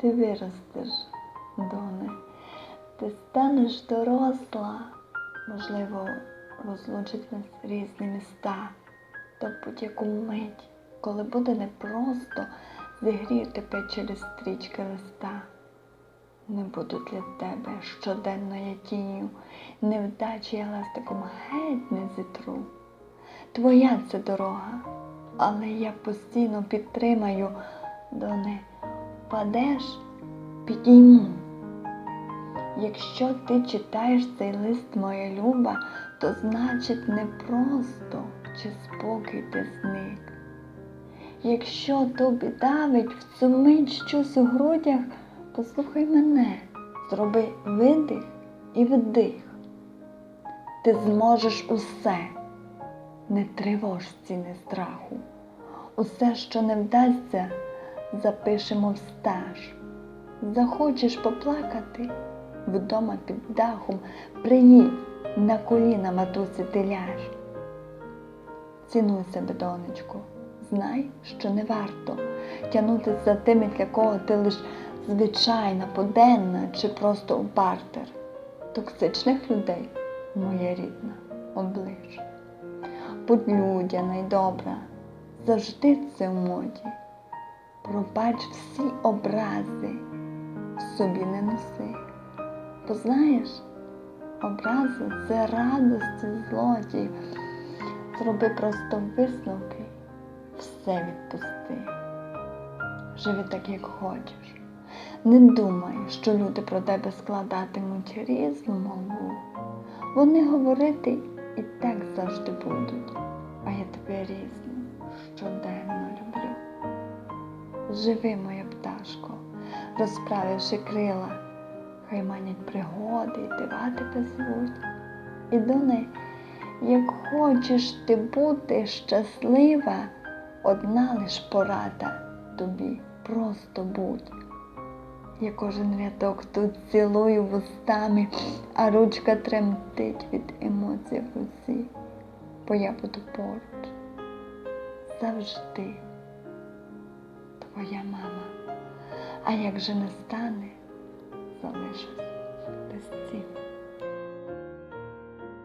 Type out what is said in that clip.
Ти виростеш, доне, ти станеш доросла, можливо, розлучить нас різні міста, та в будь-яку мить, коли буде непросто зігрію тебе через стрічки листа. Не буду для тебе щоденно я тінню, невдачі я ластиком геть не зітру. Твоя це дорога, але я постійно підтримаю, доне, падеш, підійму. Якщо ти читаєш цей лист, моя люба, то значить не просто чи спокій ти зник. Якщо тобі давить в цю мить щось у грудях, послухай мене, зроби видих і вдих. Ти зможеш усе, не тривож ціни страху. Усе, що не вдасться, запишемо в стаж. Захочеш поплакати вдома під дахом, приїдь на коліна матусі ти ляж. Цінуй себе, донечку, знай, що не варто тягнутися за тими, для кого ти лиш звичайна, буденна чи просто у бартер. Токсичних людей, моя рідна, оближ. Будь людяна й добра, завжди це в моді. Пробач всі образи, собі не носи. Бо знаєш, образи це радості злодій. Зроби просто висновки, все відпусти. Живи так, як хочеш. Не думай, що люди про тебе складатимуть різну мову. Вони говорити і так завжди будуть, а я тебе різну щоденно. Живи, моя пташко, розправивши крила, хай манять пригоди і дива звуть. І дони, як хочеш ти бути щаслива, одна лиш порада тобі, просто будь. Я кожен рядок тут цілую вустами, а ручка тремтить від емоцій в руці, бо я буду поруч завжди твоя мама. А як же не стане, залишусь без цін.